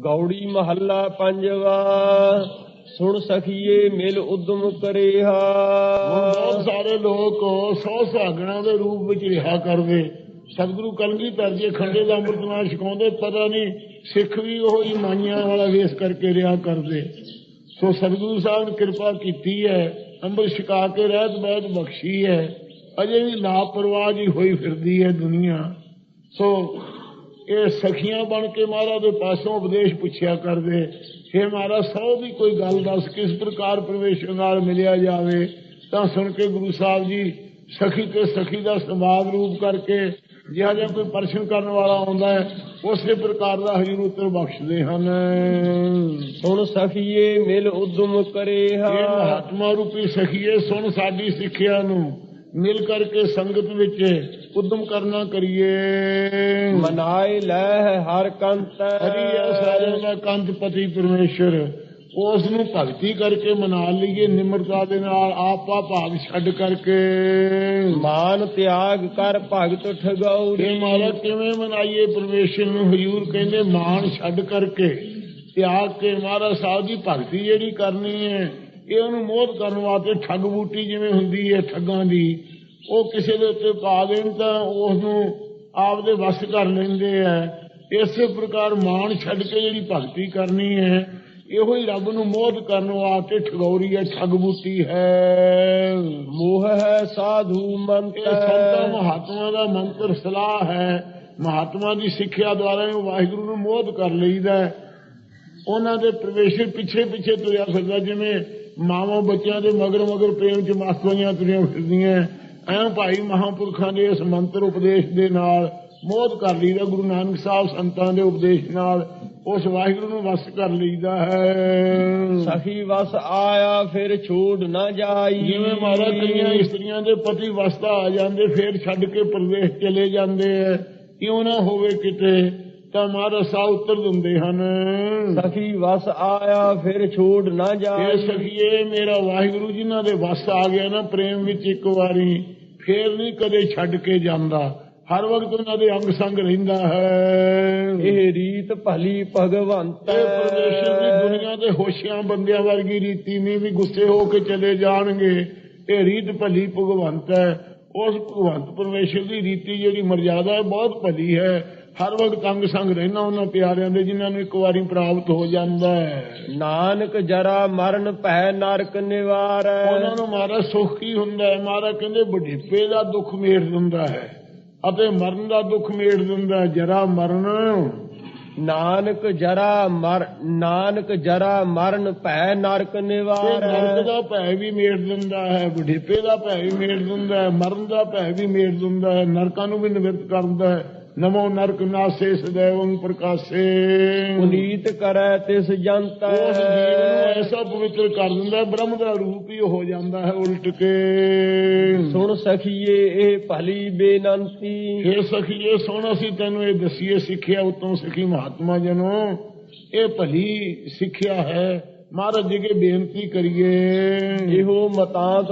ਗੌੜੀ ਮਹੱਲਾ ਪੰਜਵਾ, ਸੁਣ ਸਖੀਏ ਮਿਲ ਉਦਮ ਕਰਿਆ ਬਹੁਤ ਸਾਰੇ ਲੋਕ ਸੌ ਸੁਹਾਗਣਾ ਦੇ ਰੂਪ ਵਿੱਚ ਰਿਹਾ ਕਰਦੇ। ਸਤਿਗੁਰੂ ਕਲਗੀਧਰ ਜੀ ਖੰਡੇ ਦਾ ਅੰਮ੍ਰਿਤ ਨਾਲ ਛਕਾਉਂਦੇ, ਪਤਾ ਨਹੀਂ ਸਿੱਖ ਵੀ ਉਹ ਹੀ ਮਾਈਆਂ ਵਾਲਾ ਵੇਸ ਕਰਕੇ ਰਿਹਾ ਕਰਦੇ। ਸੋ ਸਤਿਗੁਰੂ ਸਾਹਿਬ ਨੇ ਕਿਰਪਾ ਕੀਤੀ ਹੈ, ਅੰਮ੍ਰਿਤ ਛਕਾ ਕੇ ਰਹਿਤ ਬੈਤ ਬਖਸ਼ੀ ਹੈ। ਅਜੇ ਵੀ ਲਾਪਰਵਾਹ ਜੀ ਹੋਈ ਫਿਰਦੀ ਹੈ ਦੁਨੀਆ। ਸੋ ਇਹ ਸਖੀਆਂ ਬਣ ਕੇ ਮਹਾਰਾਜ ਦੇ ਪਾਸੋਂ ਉਪਦੇਸ਼ ਪੁੱਛਿਆ ਕਰਦੇ। हे ਮਹਾਰਾਜ ਸੌ ਦੀ ਕੋਈ ਗੱਲ ਦੱਸ ਕਿਸ ਪ੍ਰਕਾਰ ਪ੍ਰਵੇਸ਼ਰ ਨਾਲ ਮਿਲਿਆ ਜਾਵੇ ਤਾਂ ਸੁਣ ਕੇ ਗੁਰੂ ਸਾਹਿਬ ਜੀ ਸਖੀ ਤੇ ਸਖੀ ਦਾ ਸਮਾਗ ਰੂਪ ਕਰਕੇ ਜਿਹੜਾ ਜਿਹਾ ਕੋਈ ਪਰਸ਼ਨ ਕਰਨ ਵਾਲਾ ਆਉਂਦਾ ਹੈ ਉਸੇ ਪ੍ਰਕਾਰ ਦਾ ਹਰੀ ਉੱਤਰ ਬਖਸ਼ਦੇ ਹਨ। ਸੁਣ ਸਖੀਏ ਮਿਲ ਉਦਮ ਇਹ ਕਰਿਆ ਮਹਾਤਮਾ ਰੂਪੀ ਸਖੀਏ ਸੁਣ ਸਾਡੀ ਸਿੱਖਿਆ ਨੂੰ। ਮਿਲ ਕਰਕੇ ਸੰਗਤ ਵਿੱਚ ਉਦਮ ਕਰਨਾ ਕਰੀਏ। ਮਨਾਏ ਲੈ ਹਰ ਕੰਤ। ਹਰੀ ਹੈ ਸਾਰਿਆਂ ਦਾ ਕੰਤ ਪਤੀ ਪਰਮੇਸ਼ਰ ਉਸ ਨੂੰ ਭਗਤੀ ਕਰਕੇ ਮਨਾ ਲਈਏ ਨਿਮਰਤਾ ਦੇ ਨਾਲ ਆਪਾ ਭਾਗ ਛੱਡ ਕਰਕੇ। ਮਾਨ ਤਿਆਗ ਕਰ ਭਗਤ ਠਗੌਰੀ ਇਹ ਮਾਰਾ ਕਿਵੇਂ ਮਨਾਈਏ? ਪਰਮੇਸ਼ਰ ਨੂੰ ਹਜੂਰ ਕਹਿੰਦੇ ਮਾਨ ਛੱਡ ਕਰਕੇ। ਤਿਆਗ ਕੇ ਮਹਾਰਾਜ ਸਾਹਿਬ ਦੀ ਭਗਤੀ ਜਿਹੜੀ ਕਰਨੀ ਹੈ ਇਹ ਉਹਨੂੰ ਮੋਹ ਕਰਨ ਵਾਸਤੇ ਠੱਗ ਬੂਟੀ ਜਿਵੇਂ ਹੁੰਦੀ ਹੈ ਠੱਗਾਂ ਦੀ। ਉਹ ਕਿਸੇ ਦੇ ਉੱਤੇ ਪਾ ਦੇਣ ਤਾਂ ਉਸ ਨੂੰ ਆਪਦੇ ਵੱਸ ਕਰ ਲੈਂਦੇ ਆ। ਇਸੇ ਪ੍ਰਕਾਰ ਮਾਨ ਛੱਡ ਕੇ ਜਿਹੜੀ ਭਗਤੀ ਕਰਨੀ ਹੈ ਇਹੋ ਹੀ ਰੱਬ ਨੂੰ ਮੋਹ ਕਰਨ ਵਾਸਤੇ ਠਗੌਰੀ ਹੈ ਠੱਗ ਹੈ। ਮੋਹ ਹੈ ਸਾਧੂ ਮੰਤ ਇਹ ਸੰਤਾਂ ਮਹਾਤਮਾ ਦਾ ਮੰਤਰ ਸਲਾਹ ਹੈ। ਮਹਾਤਮਾ ਦੀ ਸਿੱਖਿਆ ਦੁਆਰਾ ਹੀ ਵਾਹਿਗੁਰੂ ਨੂੰ ਮੋਹ ਕਰ ਲਈਦਾ। ਉਹਨਾਂ ਦੇ ਪ੍ਰਵੇਸ਼ਰ ਪਿੱਛੇ ਪਿੱਛੇ ਤੁਰਿਆ ਫਿਰਦਾ ਜਿਵੇਂ ਮਾਵਾਂ ਬੱਚਿਆਂ ਦੇ ਮਗਰ ਮਗਰ ਪ੍ਰੇਮ ਚ ਮਸਤੀਆਂ ਤੁਰੀਆਂ ਫਿਰਦੀਆਂ। ਐਂ ਭਾਈ ਮਹਾਂਪੁਰਖਾਂ ਦੇ ਇਸ ਮੰਤਰ ਉਪਦੇਸ਼ ਦੇ ਨਾਲ ਮੋਹ ਕਰ ਲਈਦਾ ਗੁਰੂ ਨਾਨਕ ਸਾਹਿਬ ਸੰਤਾਂ ਦੇ ਉਪਦੇਸ਼ ਨਾਲ ਉਸ ਵਾਹਿਗੁਰੂ ਨੂੰ ਵਸ ਕਰ ਲਈਦਾ ਹੈ। ਸਖੀ ਵਸ ਆਇਆ ਫਿਰ ਛੋੜ ਨਾ ਜਾਈ। ਜਿਵੇਂ ਮਾਰਾ ਕਈਆਂ ਇਸਤਰੀਆਂ ਦੇ ਪਤੀ ਵਸਤਾ ਆ ਜਾਂਦੇ ਫੇਰ ਛੱਡ ਕੇ ਪ੍ਰਵੇਸ਼ ਚਲੇ ਜਾਂਦੇ ਐ। ਕਿਉਂ ਨਾ ਹੋਵੇ ਕਿਤੇ ਤਾਂ ਮਹਾਰਾਜ ਸਾ ਉੱਤਰ ਦਿੰਦੇ ਹਨ। ਸਖੀ ਵਸ ਆਇਆ ਫਿਰ ਛੋੜ ਨਾ ਇਹ ਜਾਈ। ਸਖੀਏ ਮੇਰਾ ਵਾਹਿਗੁਰੂ ਜਿਨ੍ਹਾਂ ਦੇ ਵਸ ਆ ਗਿਆ ਨਾ ਪ੍ਰੇਮ ਵਿੱਚ ਇੱਕ ਵਾਰੀ ਫੇਰ ਨਹੀਂ ਕਦੇ ਛੱਡ ਕੇ ਜਾਂਦਾ। ਹਰ ਵਕਤ ਉਹਨਾਂ ਦੇ ਅੰਗ ਸੰਗ ਰਹਿੰਦਾ ਹੈ। ਇਹ ਰੀਤ ਭਲੀ ਭਗਵੰਤ ਇਹ ਪਰਮੇਸ਼ਰ ਦੀ ਦੁਨੀਆ ਦੇ ਹੋਸ਼ਿਆਂ ਬੰਦਿਆਂ ਵਰਗੀ ਰੀਤੀ ਨਹੀਂ ਵੀ ਗੁੱਸੇ ਹੋ ਕੇ ਚਲੇ ਜਾਣਗੇ। ਇਹ ਰੀਤ ਭਲੀ ਭਗਵੰਤ ਹੈ। ਉਸ ਭਗਵੰਤ ਪਰਮੇਸ਼ਰ ਦੀ ਰੀਤੀ ਜਿਹੜੀ ਮਰਜ਼ਾਦਾ ਹੈ ਬਹੁਤ ਭਲੀ ਹੈ। ਹਰ ਵਕਤ ਅੰਗ ਸੰਗ ਰਹਿਣਾ ਉਹਨਾਂ ਪਿਆਰਿਆਂ ਦੇ ਜਿਨ੍ਹਾਂ ਨੂੰ ਇੱਕ ਵਾਰੀ ਪ੍ਰਾਪਤ ਹੋ ਜਾਂਦਾ ਹੈ। ਨਾਨਕ ਜਰਾ ਮਰਨ ਭੈ ਨਰਕ ਨਿਵਾਰੈ। ਉਹਨਾਂ ਨੂੰ ਮਾਰਾ ਸੁਖ ਕੀ ਹੁੰਦਾ ਹੈ? ਮਾਰਾ ਕਹਿੰਦੇ ਬੁਢੇਪੇ ਦਾ ਦੁੱਖ ਮੇੜ ਦਿੰਦਾ ਹੈ ਅਤੇ ਮਰਨ ਦਾ ਦੁੱਖ ਮੇੜ ਦਿੰਦਾ ਜਰਾ ਮਰਨ। ਨਾਨਕ ਜਰਾ ਮਰ ਨਾਨਕ ਜਰਾ ਮਰਨ ਭੈ ਨਰਕ ਤੇ ਨਰਕ ਨਿਵਾਰੈ ਦਾ ਭੈ ਵੀ ਮੇੜ ਦਿੰਦਾ ਹੈ ਬੁਢੇਪੇ ਦਾ ਭੈ ਵੀ ਮੇੜ ਦਿੰਦਾ ਹੈ ਮਰਨ ਦਾ ਭੈ ਵੀ ਮੇੜ ਦਿੰਦਾ ਹੈ ਨਰਕਾਂ ਨੂੰ ਵੀ ਨਿਵਰਤ ਕਰਦਾ ਹੈ। ਨਮੋ ਨਰਕ ਨਾਸੇ ਸदैवੰ ਪ੍ਰਕਾਸ਼ੇ। ਪੁਨੀਤ ਕਰੈ ਤਿਸ ਜੰਤੈ। ਉਸ ਜੀਵ ਨੂੰ ਐਸਾ ਪਵਿੱਤਰ ਕਰ ਦਿੰਦਾ ਬ੍ਰਹਮ ਦਾ ਰੂਪ ਹੀ ਹੋ ਜਾਂਦਾ ਹੈ ਉਲਟ ਕੇ। ਸੁਣ ਸਖੀਏ ਇਹ ਭਲੀ ਬੇਨੰਤੀ। ਫਿਰ ਸਖੀਏ ਸੋਹਣਾ ਸੀ ਤੈਨੂੰ ਇਹ ਦਸੀਏ ਸਿੱਖਿਆ ਉਤੋਂ ਸਖੀ ਮਹਾਤਮਾ ਜਨੋ। ਇਹ ਭਲੀ ਸਿੱਖਿਆ ਹੈ ਮਹਾਰਾਜ ਜੀ ਕੇ ਬੇਨਤੀ ਕਰੀਏ। ਇਹੋ ਮਤਾਂਤ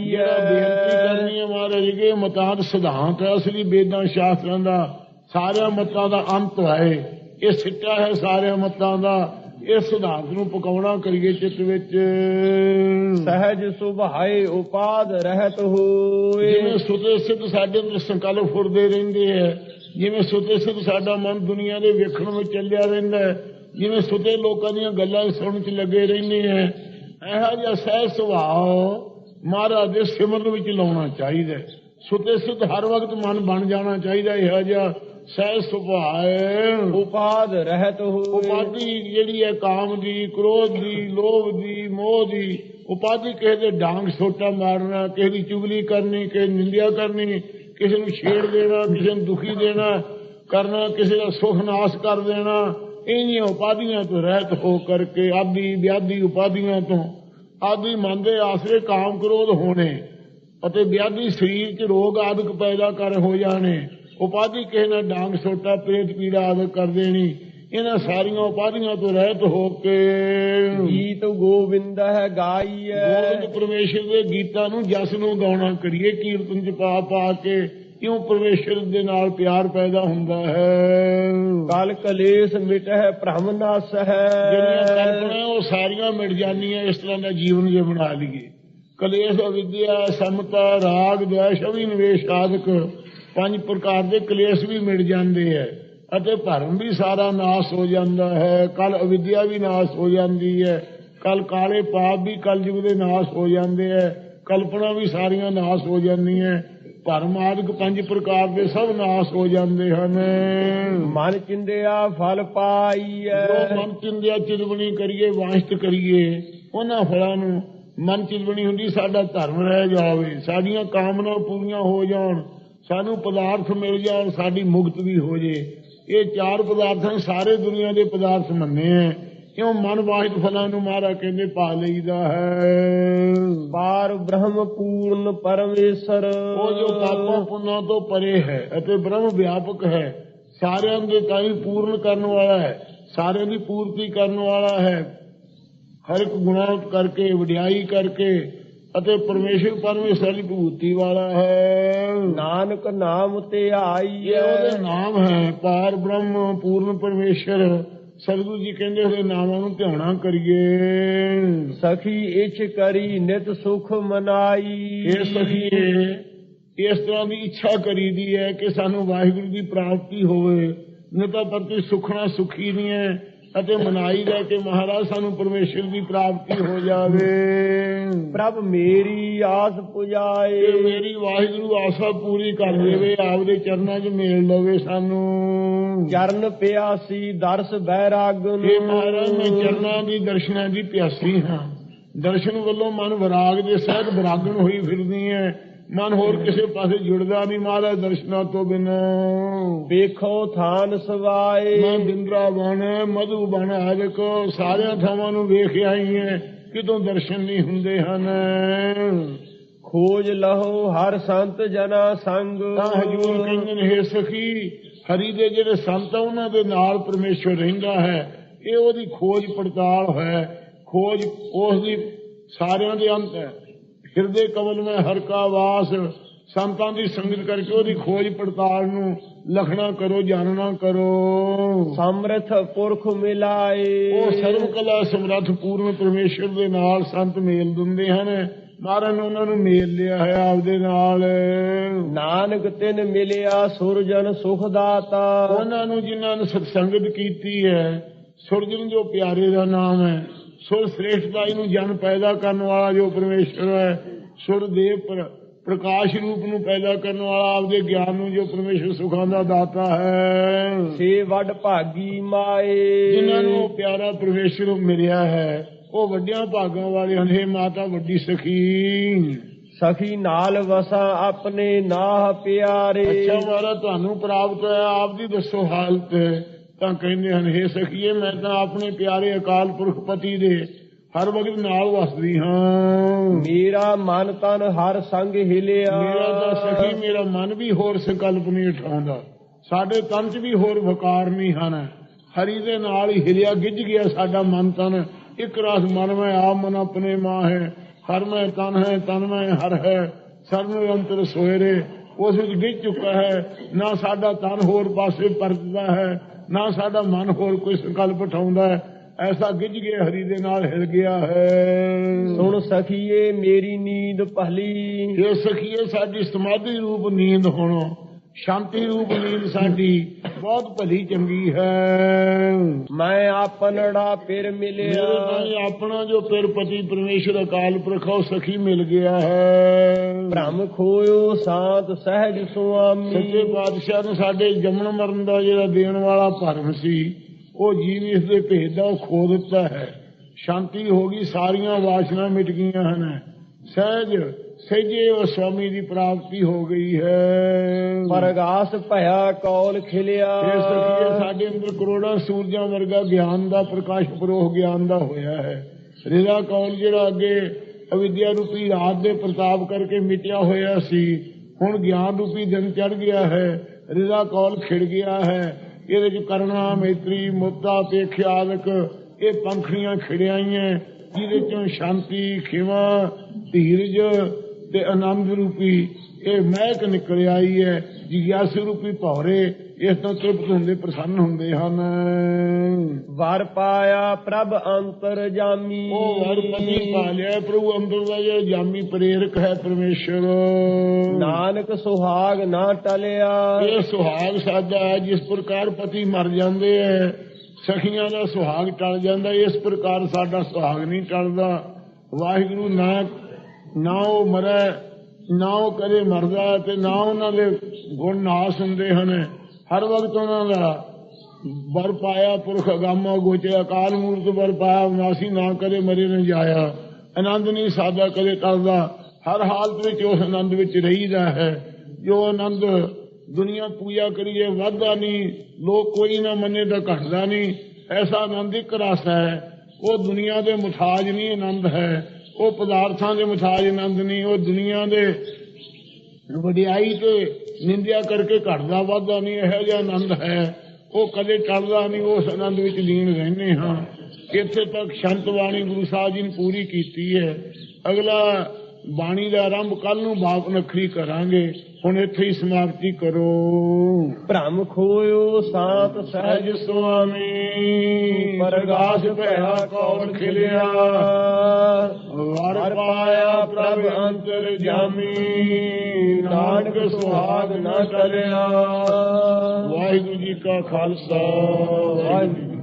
ਜਿਹੜਾ ਬੇਨਤੀ ਕਰਨੀ ਹੈ ਮਹਾਰਾਜ ਜੀ ਕੇ ਮਤਾਂਤ ਸਿਧਾਂਤ ਹੈ ਅਸਲੀ ਵੇਦਾਂ ਸ਼ਾਸਤਰਾਂ ਦਾ ਸਾਰਿਆਂ ਮਤਾਂ ਦਾ ਅੰਤ ਹੈ। ਇਹ ਸਿੱਟਾ ਹੈ ਸਾਰਿਆਂ ਮਤਾਂ ਦਾ। ਇਹ ਸਿਧਾਂਤ ਨੂੰ ਪਕਾਉਣਾ ਕਰੀਏ ਚਿੱਤ ਵਿੱਚ। ਸਹਿਜ ਸੁਭਾਏ ਉਪਾਦ ਰਹਿਤ ਹੋਏ। ਜਿਵੇਂ ਸੁਤੇ ਸਿੱਧ ਸਾਡੇ ਅੰਦਰ ਸੰਕਲਪ ਫੁਰਦੇ ਰਹਿੰਦੇ ਹੈ ਜਿਵੇਂ ਸੁਤੇ ਸਿੱਧ ਸਾਡਾ ਮਨ ਦੁਨੀਆ ਦੇ ਵੇਖਣ ਵਿੱਚ ਚੱਲਿਆ ਰਹਿੰਦਾ ਹੈ ਜਿਵੇਂ ਸੁਤੇ ਲੋਕਾਂ ਦੀਆਂ ਗੱਲਾਂ ਸੁਣਨ ਚ ਲੱਗੇ ਰਹਿੰਦੇ ਹੈ ਇਹੋ ਜਿਹਾ ਸਹਿ ਸੁਭਾਅ ਮਹਾਰਾਜ ਦੇ ਸਿਮਰਨ ਵਿੱਚ ਲਾਉਣਾ ਚਾਹੀਦਾ। ਸੁਤੇ ਸਿੱਧ ਹਰ ਵਕਤ ਮਨ ਬਣ ਜਾਣਾ ਚਾਹੀਦਾ ਇਹੋ ਜਿਹਾ ਸਹਿ ਸੁਭਾਅ। ਉਪਾਦ ਰਹਿਤ ਹੋਏ ਉਪਾਧੀ ਜਿਹੜੀ ਹੈ ਕਾਮ ਦੀ ਕ੍ਰੋਧ ਦੀ ਲੋਭ ਦੀ ਮੋਹ ਦੀ ਉਪਾਧੀ ਕਿਸੇ ਦੇ ਡਾਂਗ ਸੋਟਾ ਮਾਰਨਾ ਕਿਸੇ ਦੀ ਚੁਗਲੀ ਕਰਨੀ ਕਿਸੇ ਨਿੰਦਿਆ ਕਰਨੀ ਕਿਸੇ ਨੂੰ ਛੇੜ ਦੇਣਾ ਕਿਸੇ ਨੂੰ ਦੁਖੀ ਦੇਣਾ ਕਰਨਾ ਕਿਸੇ ਦਾ ਸੁਖ ਨਾਸ ਕਰ ਦੇਣਾ ਇੰਨੀਆਂ ਉਪਾਧੀਆਂ ਤੋਂ ਰਹਿਤ ਹੋ ਕਰਕੇ ਆਦੀ ਵਿਆਦੀ ਉਪਾਧੀਆਂ ਤੋਂ ਆਦੀ ਮਨ ਦੇ ਆਸਰੇ ਕਾਮ ਕ੍ਰੋਧ ਹੋਣੇ ਅਤੇ ਵਿਆਦੀ ਸਰੀਰ 'ਚ ਰੋਗ ਆਦਿਕ ਪੈਦਾ ਕਰ ਹੋ ਜਾਣੇ। ਉਪਾਧੀ ਕਿਸੇ ਨਾਲ ਡਾਂਗ ਸੋਟਾ ਪ੍ਰੇਤ ਪੀੜਾ ਆਦਿਕ ਕਰ ਦੇਣੀ। ਇਹਨਾਂ ਸਾਰੀਆਂ ਉਪਾਧੀਆਂ ਤੋਂ ਰਹਿਤ ਹੋ ਕੇ ਗੀਤ ਗੋਬਿੰਦ ਹੈ ਗਾਈਐ। ਗੋਬਿੰਦ ਪਰਮੇਸ਼ਰ ਦੇ ਗੀਤਾਂ ਨੂੰ ਜਸ ਨੂੰ ਗਾਉਣਾ ਕਰੀਏ ਕੀਰਤਨ ਚ ਪਾ ਪਾ ਕੇ ਕਿਉਂ ਪਰਮੇਸ਼ਰ ਦੇ ਨਾਲ ਪਿਆਰ ਪੈਦਾ ਹੁੰਦਾ ਹੈ? ਕਲ ਕਲੇਸ਼ ਮਿਟਹਿ ਭ੍ਰਮ ਨਾਸ ਜਿਹੜੀਆਂ ਹੈ ਕਲਪਨਾ ਉਹ ਸਾਰੀਆਂ ਮਿਟ ਜਾਂਦੀਆਂ ਇਸ ਤਰ੍ਹਾਂ ਦਾ ਜੀਵਨ ਜੇ ਬਣਾ ਲਈਏ। ਕਲੇਸ਼ ਅਵਿਦਿਆ ਸਮਤਾ ਰਾਗ ਦਵੇਸ਼ ਅਭਿਨਵੇਸ਼ ਆਦਿਕ ਪੰਜ ਪ੍ਰਕਾਰ ਦੇ ਕਲੇਸ਼ ਵੀ ਮਿਟ ਜਾਂਦੇ ਹੈ ਅਤੇ ਭਰਮ ਵੀ ਸਾਰਾ ਨਾਸ ਹੋ ਜਾਂਦਾ ਹੈ ਕਲ ਅਵਿਦਿਆ ਵੀ ਨਾਸ ਹੋ ਜਾਂਦੀ ਹੈ ਕਲ ਕਾਲੇ ਪਾਪ ਵੀ ਕਲਯੁਗ ਦੇ ਨਾਸ ਹੋ ਜਾਂਦੇ ਹੈ ਕਲਪਨਾ ਵੀ ਸਾਰੀਆਂ ਨਾਸ ਹੋ ਜਾਂਦੀਆਂ ਭਰਮ ਆਦਿਕ ਪੰਜ ਪ੍ਰਕਾਰ ਦੇ ਸਭ ਨਾਸ ਹੋ ਜਾਂਦੇ ਹਨ। ਮਨ ਚਿੰਦਿਆ ਫਲ ਪਾਈਐ। ਜੋ ਮਨ ਚਿੰਦਿਆ ਚਿਦਵਣੀ ਕਰੀਏ ਵਾਂਛਤ ਕਰੀਏ ਉਹਨਾਂ ਫਲਾਂ ਨੂੰ ਮਨ ਚਿਦਵਣੀ ਹੁੰਦੀ ਸਾਡਾ ਧਰਮ ਰਹਿ ਜਾਵੇ ਸਾਡੀਆਂ ਕਾਮਨਾ ਪੂਰੀਆਂ ਹੋ ਜਾਣ ਸਾਨੂੰ ਪਦਾਰਥ ਮਿਲ ਜਾਣ ਸਾਡੀ ਮੁਕਤ ਵੀ ਹੋ ਜੇ। ਇਹ ਚਾਰ ਪਦਾਰਥਾਂ ਸਾਰੇ ਦੁਨੀਆ ਦੇ ਪਦਾਰਥ ਮੰਨੇ ਆ ਕਿਉਂ ਮਨ ਵਾਹਿਤ ਫਲਾਂ ਨੂੰ ਮਾਰਾ ਕਹਿੰਦੇ ਪਾ ਲਈਦਾ ਹੈ? ਪਾਰ ਬ੍ਰਹਮ ਪੂਰਨ ਪਰਮੇਸ਼ਰ। ਉਹ ਜੋ ਪਾਪਾਂ ਪੁੰਨਾਂ ਤੋਂ ਪਰੇ ਹੈ ਅਤੇ ਬ੍ਰਹਮ ਵਿਆਪਕ ਹੈ ਸਾਰਿਆਂ ਦੇ ਤਾਈ ਪੂਰਨ ਕਰਨ ਵਾਲਾ ਹੈ ਸਾਰਿਆਂ ਦੀ ਪੂਰਤੀ ਕਰਨ ਵਾਲਾ ਹੈ। ਹਰ ਇੱਕ ਗੁਣਾ ਕਰਕੇ ਵਡਿਆਈ ਕਰਕੇ ਅਤੇ ਪਰਮੇਸ਼ਰ ਪਰਮੇਸ਼ਰ ਦੀ ਭੂਤੀ ਵਾਲਾ ਹੈ। ਨਾਨਕ ਨਾਮ ਤੇ ਇਹ ਆਈਐ ਉਹਦੇ ਨਾਮ ਹੈ ਪਾਰ ਬ੍ਰਹਮ ਪੂਰਨ ਪਰਮੇਸ਼ਰ। ਸਤਿਗੁਰੂ ਜੀ ਕਹਿੰਦੇ ਉਹਦੇ ਨਾਮਾਂ ਨੂੰ ਧਿਆਉਣਾ ਕਰੀਏ। ਸਖੀ ਇਛ ਕਰੀ ਨਿਤ ਸੁਖ ਮਨਾਈ। ਇਹ ਸਖੀਏ ਇਸ ਤਰ੍ਹਾਂ ਦੀ ਇੱਛਾ ਕਰੀਦੀ ਹੈ ਕਿ ਸਾਨੂੰ ਵਾਹਿਗੁਰੂ ਦੀ ਪ੍ਰਾਪਤੀ ਹੋਵੇ। ਨਹੀਂ ਤਾਂ ਪ੍ਰਤੀ ਸੁਖਣਾ ਸੁਖੀ ਨਹੀਂ ਹੈ। ਅਤੇ ਮਨਾਈ ਦਾ ਕਿ ਮਹਾਰਾਜ ਸਾਨੂੰ ਪਰਮੇਸ਼ਰ ਦੀ ਪ੍ਰਾਪਤੀ ਹੋ ਜਾਵੇ। ਪ੍ਰਭ ਮੇਰੀ ਆਸ ਪੁਜਾਏ। ਤੇ ਮੇਰੀ ਵਾਹਿਗੁਰੂ ਆਸਾ ਪੂਰੀ ਕਰ ਦੇਵੇ ਆਪਦੇ ਚਰਨਾਂ 'ਚ ਮੇਲ ਲਵੇ ਸਾਨੂੰ। ਚਰਨ ਪਿਆਸੀ ਦਰਸ ਬੈਰਾਗਨ। ਇਹ ਮਹਾਰਾਜ ਮੈਂ ਚਰਨਾਂ ਦੀ ਦਰਸ਼ਨਾਂ ਦੀ ਪਿਆਸੀ ਹਾਂ। ਦਰਸ਼ਨ ਵੱਲੋਂ ਮਨ ਵਿਰਾਗ ਦੇ ਸਹਿਤ ਵਿਰਾਗਣ ਹੋਈ ਫਿਰਦੀ ਹੈ ਮਨ ਹੋਰ ਕਿਸੇ ਪਾਸੇ ਜੁੜਦਾ ਨਹੀਂ ਮਹਾਰਾਜ ਦਰਸ਼ਨਾਂ ਤੋਂ ਬਿਨਾਂ। ਵੇਖੋ ਥਾਨ ਸਵਾਏ। ਮੈਂ ਬਿੰਦਰਾ ਬਣ ਮਧੂ ਬਣ ਆਦਿਕ ਸਾਰਿਆਂ ਥਾਵਾਂ ਨੂੰ ਵੇਖ ਆਈ ਹੈ ਕਿਤੋਂ ਦਰਸ਼ਨ ਨਹੀਂ ਹੁੰਦੇ ਹਨ। ਖੋਜ ਲਹੋ ਹਰ ਸੰਤ ਜਨਾ ਸੰਗ। ਤਾਂ ਹਜੂਰ ਕਹਿੰਦੇ ਨੇ ਸਖੀ ਹਰੀ ਦੇ ਜਿਹੜੇ ਸੰਤ ਆ ਉਹਨਾਂ ਦੇ ਨਾਲ ਪਰਮੇਸ਼ਵਰ ਰਹਿੰਦਾ ਹੈ। ਇਹ ਉਹਦੀ ਖੋਜ ਪੜਤਾਲ ਹੈ। ਖੋਜ ਉਸ ਦੀ ਸਾਰਿਆਂ ਦੇ ਅੰਤ ਹੈ। ਹਿਰਦੇ ਕਮਲ ਮੈਂ ਹਰ ਕਾ ਵਾਸ। ਸੰਤਾਂ ਦੀ ਸੰਗਤ ਕਰਕੇ ਉਹਦੀ ਖੋਜ ਪੜਤਾਲ ਨੂੰ ਲਖਣਾ ਕਰੋ ਜਾਣਨਾ ਕਰੋ। ਸਮਰਥ ਪੁਰਖ ਮਿਲਾਏ। ਉਹ ਸਰਵ ਕਲਾ ਸਮਰੱਥ ਪੂਰਨ ਪਰਮੇਸ਼ਰ ਦੇ ਨਾਲ ਸੰਤ ਮੇਲ ਦਿੰਦੇ ਹਨ। ਮਹਾਰਾਜ ਨੇ ਉਹਨਾਂ ਨੂੰ ਮੇਲ ਲਿਆ ਹੈ ਆਪਦੇ ਨਾਲ। ਨਾਨਕ ਤਿਨ ਮਿਲਿਆ ਸੁਰਜਨ ਸੁਖ ਦਾਤਾ ਉਹਨਾਂ ਨੂੰ ਜਿਨ੍ਹਾਂ ਨੇ ਸਤਸੰਗਤ ਕੀਤੀ ਹੈ ਸੁਰਜਨ ਜੋ ਪਿਆਰੇ ਦਾ ਨਾਮ ਹੈ ਸੁਰ ਸ੍ਰੇਸ਼ਟਾਈ ਨੂੰ ਜਨ ਪੈਦਾ ਕਰਨ ਵਾਲਾ ਜੋ ਪਰਮੇਸ਼ਰ ਹੈ ਸੁਰ ਪਰ ਪ੍ਰਕਾਸ਼ ਰੂਪ ਨੂੰ ਪੈਦਾ ਕਰਨ ਵਾਲਾ ਆਪਦੇ ਗਿਆਨ ਨੂੰ ਜੋ ਪਰਮੇਸ਼ਰ ਸੁਖਾਂ ਦਾ ਦਾਤਾ ਹੈ। ਸੇ ਵੱਡ ਭਾਗੀ ਮਾਏ। ਜਿਨ੍ਹਾਂ ਨੂੰ ਪਿਆਰਾ ਪਰਮੇਸ਼ਰ ਮਿਲਿਆ ਹੈ ਉਹ ਵੱਡਿਆਂ ਭਾਗਾਂ ਵਾਲੇ ਹਨ ਮਾਤਾ ਵੱਡੀ ਸਖੀ। ਸਖੀ ਨਾਲ ਵਸਾ ਆਪਣੇ ਨਾਹ ਪਿਆਰੇ। ਅੱਛਾ ਮਾਰਾ ਤੁਹਾਨੂੰ ਪ੍ਰਾਪਤ ਹੋਇਆ ਆਪ ਦੀ ਦੱਸੋ ਹਾਲਤ। ਤਾਂ ਕਹਿੰਦੇ ਹਨ ਹੇ ਸਖੀਏ ਮੈਂ ਤਾਂ ਆਪਣੇ ਪਿਆਰੇ ਅਕਾਲ ਪੁਰਖ ਪਤੀ ਦੇ ਹਰ ਵਕਤ ਨਾਲ ਵਸਦੀ ਹਾਂ। ਮੇਰਾ ਮਨ ਤਨ ਹਰ ਸੰਗ ਹਿਲਿਆ। ਮੇਰਾ ਤਾਂ ਸਖੀ ਮੇਰਾ ਮਨ ਵੀ ਹੋਰ ਸੰਕਲਪ ਨਹੀਂ ਉਠਾਉਂਦਾ। ਸਾਡੇ ਤਨ 'ਚ ਵੀ ਹੋਰ ਵਕਾਰ ਨਹੀਂ ਹਨ। ਹਰੀ ਦੇ ਨਾਲ ਹੀ ਹਿਲਿਆ ਗਿੱਜ ਗਿਆ ਸਾਡਾ ਮਨ ਤਨ। ਇੱਕ ਰਸ ਮਨ ਮੈਂ ਆਪ ਮਨ ਆਪਣੇ ਮਾਂ ਹੈ। ਹਰ ਮੈਂ ਤਨ ਹੈ ਤਨ ਮੈਂ ਹਰ ਹੈ। ਸਰਬ ਅੰਤਰ ਸੋਇਰੇ ਉਸ ਵਿੱਚ ਗਿੱਜ ਚੁੱਕਾ ਹੈ। ਨਾ ਸਾਡਾ ਤਨ ਹੋਰ ਪਾਸੇ ਪਰਤਦਾ ਹੈ। ਨਾ ਸਾਡਾ ਮਨ ਹੋਰ ਕੋਈ ਸੰਕਲਪ ਉਠਾਉਂਦਾ ਹੈ। ਐਸਾ ਗਿੱਜ ਗਿਆ ਹਰੀ ਦੇ ਨਾਲ ਹਿਲ ਗਿਆ ਹੈ। ਸੁਣ ਸਖੀਏ ਮੇਰੀ ਨੀਂਦ ਪਹਲੀ। ਇਹ ਸਖੀਏ ਸਾਡੀ ਸਮਾਧੀ ਰੂਪ ਨੀਂਦ ਹੋਣੋ। ਸ਼ਾਂਤੀ ਰੂਪ ਨੀਂਦ ਸਾਡੀ ਬਹੁਤ ਭਲੀ ਚੰਗੀ ਹੈ। ਮੈਂ ਆਪਨੜਾ ਫਿਰ ਮੇਰੇ ਮਿਲਿਆ ਆਪਣਾ ਜੋ ਪਿਰ ਪਤੀ ਪਰਮੇਸ਼ਰ ਅਕਾਲ ਪੁਰਖ ਉਹ ਸਖੀ ਮਿਲ ਗਿਆ ਹੈ। ਭ੍ਰਮ ਖੋਇਓ ਸਾਤ ਸਹਿਜ ਸੁਆਮੀ। ਸੱਚੇ ਪਾਤਸ਼ਾਹ ਨੇ ਸਾਡੇ ਜੰਮਣ ਮਰਨ ਦਾ ਜਿਹੜਾ ਦੇਣ ਵਾਲਾ ਭਰਮ ਸੀ ਉਹ ਜੀਵ ਇਸ ਦੇ ਭੇਦ ਦਾ ਉਹ ਖੋ ਦਿੱਤਾ ਹੈ। ਸ਼ਾਂਤੀ ਹੋ ਗਈ ਸਾਰੀਆਂ ਵਾਸ਼ਨਾ ਮਿਟ ਗਈਆਂ ਹਨ। ਸਹਿਜ ਸਹਿਜੇ ਉਹ ਸਵਾਮੀ ਦੀ ਪ੍ਰਾਪਤੀ ਹੋ ਗਈ ਹੈ। ਪਰਗਾਸ ਭਇਆ ਕੌਲ ਖਿਲਿਆ। ਇਹ ਸਖੀਏ ਸਾਡੇ ਅੰਦਰ ਕਰੋੜਾਂ ਸੂਰਜਾਂ ਵਰਗਾ ਗਿਆਨ ਦਾ ਪ੍ਰਕਾਸ਼ ਪਰੋਹ ਗਿਆਨ ਦਾ ਹੋਇਆ ਹੈ। ਰਿਦਾ ਕੌਲ ਜਿਹੜਾ ਅੱਗੇ ਅਵਿਦਿਆ ਰੂਪੀ ਰਾਤ ਦੇ ਪ੍ਰਤਾਪ ਕਰਕੇ ਮਿਟਿਆ ਹੋਇਆ ਸੀ ਹੁਣ ਗਿਆਨ ਰੂਪੀ ਦਿਨ ਚੜ ਗਿਆ ਹੈ ਰਿਦਾ ਕੌਲ ਖਿੜ ਗਿਆ ਹੈ। ਇਹਦੇ ਚ ਕਰਨਾ ਮੈਤਰੀ ਮੁੱਤਾ ਪੇਖ ਆਦਿਕ ਇਹ ਪੰਖੜੀਆਂ ਖਿੜਿਆਈਆਂ ਜਿਹਦੇ ਚੋਂ ਸ਼ਾਂਤੀ ਖਿਮਾ ਧੀਰਜ ਤੇ ਆਨੰਦ ਰੂਪੀ ਇਹ ਮਹਿਕ ਨਿਕਲ ਆਈ ਹੈ ਜਿਗਿਆਸੂ ਰੂਪੀ ਭੌਰੇ ਇਸ ਤੋਂ ਤ੍ਰਿਪਤ ਹੁੰਦੇ ਪ੍ਰਸੰਨ ਹੁੰਦੇ ਹਨ। ਵਰ ਪਾਇਆ ਪ੍ਰਭ ਅੰਤਰ ਜਾਮੀ। ਉਹ ਵਰ ਪਤੀ ਪਾ ਲਿਆ ਪ੍ਰਭੂ ਅੰਦਰ ਦਾ ਜਾਮੀ ਪ੍ਰੇਰਕ ਹੈ ਪਰਮੇਸ਼ਰ। ਨਾਨਕ ਸੁਹਾਗ ਨਾ ਟਲਿਆ। ਇਹ ਸੁਹਾਗ ਹੈ ਜਿਸ ਪ੍ਰਕਾਰ ਪਤੀ ਮਰ ਜਾਂਦੇ ਐ ਸਖੀਆਂ ਦਾ ਸੁਹਾਗ ਟਲ ਜਾਂਦਾ ਇਸ ਪ੍ਰਕਾਰ ਸਾਡਾ ਸੁਹਾਗ ਨਹੀਂ ਟਲਦਾ। ਵਾਹਿਗੁਰੂ ਨਾ ਨਾ ਉਹ ਮਰੈ, ਨਾ ਉਹ ਕਦੇ ਮਰਦਾ ਤੇ ਨਾ ਉਹਨਾਂ ਦੇ ਗੁਣ ਨਾਸ ਹੁੰਦੇ ਹਨ। ਹਰ ਵਕਤ ਉਹਨਾਂ ਦਾ ਵਰ ਪਾਇਆ, ਪੁਰਖ ਗਾਮਾ ਗੋਚਿਆ, ਅਕਾਲ ਮੂਰਤ ਵਰ ਪਾਇਆ ਵਿਨਾਸੀ ਨਾ ਕਦੇ ਮਰੇ ਨਾ ਜਾਇਆ। ਆਨੰਦ ਨਹੀਂ ਸਾਦਾ ਕਦੇ ਟਲਦਾ। ਹਰ ਹਾਲਤ ਵਿੱਚ ਉਸ ਆਨੰਦ ਵਿੱਚ ਰਹੀਦਾ ਹੈ। ਜੋ ਆਨੰਦ ਦੁਨੀਆ ਪੂਜਾ ਕਰੀਏ, ਵਾਧਾ ਨਹੀਂ, ਲੋਕ ਕੋਈ ਨਾ ਮੰਨੇ ਤਾਂ ਘਟਦਾ ਨਹੀਂ। ਐਸਾ ਆਨੰਦ ਇੱਕ ਰਸ ਹੈ। ਉਹ ਦੁਨੀਆ ਦੇ ਮੁਤਾਜ ਨਹੀਂ, ਆਨੰਦ ਹੈ। ਉਹ ਪਦਾਰਥਾਂ ਦੇ ਮੁਤਾਜ ਆਨੰਦ ਨਹੀਂ, ਉਹ ਦੁਨੀਆ ਦੇ ਵਡਿਆਈ ਤੇ ਨਿੰਦਿਆ ਕਰਕੇ ਘਟਦਾ ਵਾਧਾ ਨਹੀਂ, ਇਹੋ ਜਿਹਾ ਆਨੰਦ ਹੈ। ਉਹ ਕਦੇ ਟਲਦਾ ਨਹੀਂ, ਉਸ ਆਨੰਦ ਵਿੱਚ ਲੀਨ ਰਹਿੰਦੇ ਹਾਂ। ਇੱਥੇ ਤੱਕ ਸ਼ੰਤ ਬਾਣੀ ਗੁਰੂ ਸਾਹਿਬ ਜੀ ਨੇ ਪੂਰੀ ਕੀਤੀ ਹੈ। ਅਗਲਾ ਬਾਣੀ ਦਾ ਆਰੰਭ ਕੱਲ ਨੂੰ ਬਾਪ ਨਖਰੀ ਕਰਾਂਗੇ। ਹੁਣ ਇੱਥੇ ਹੀ ਸਮਾਪਤੀ ਕਰੋ। ਭ੍ਰਮ ਖੋਇਓ ਸਾਤ ਸਹਿਜ ਸੁਆਮੀ ਪਰਗਾਸ ਭਇਆ ਕੌਣ ਖਿਲਿਆ? ਵਰ ਪਾਇਆ ਪ੍ਰਭ ਅੰਤਰ ਜਾਮੀ ਨਾਨਕ ਸੁਹਾਗ ਨਾ ਟਲਿਆ। ਵਾਹਿਗੁਰੂ ਜੀ ਕਾ ਖਾਲਸਾ ਵਾਹਿਗੁਰੂ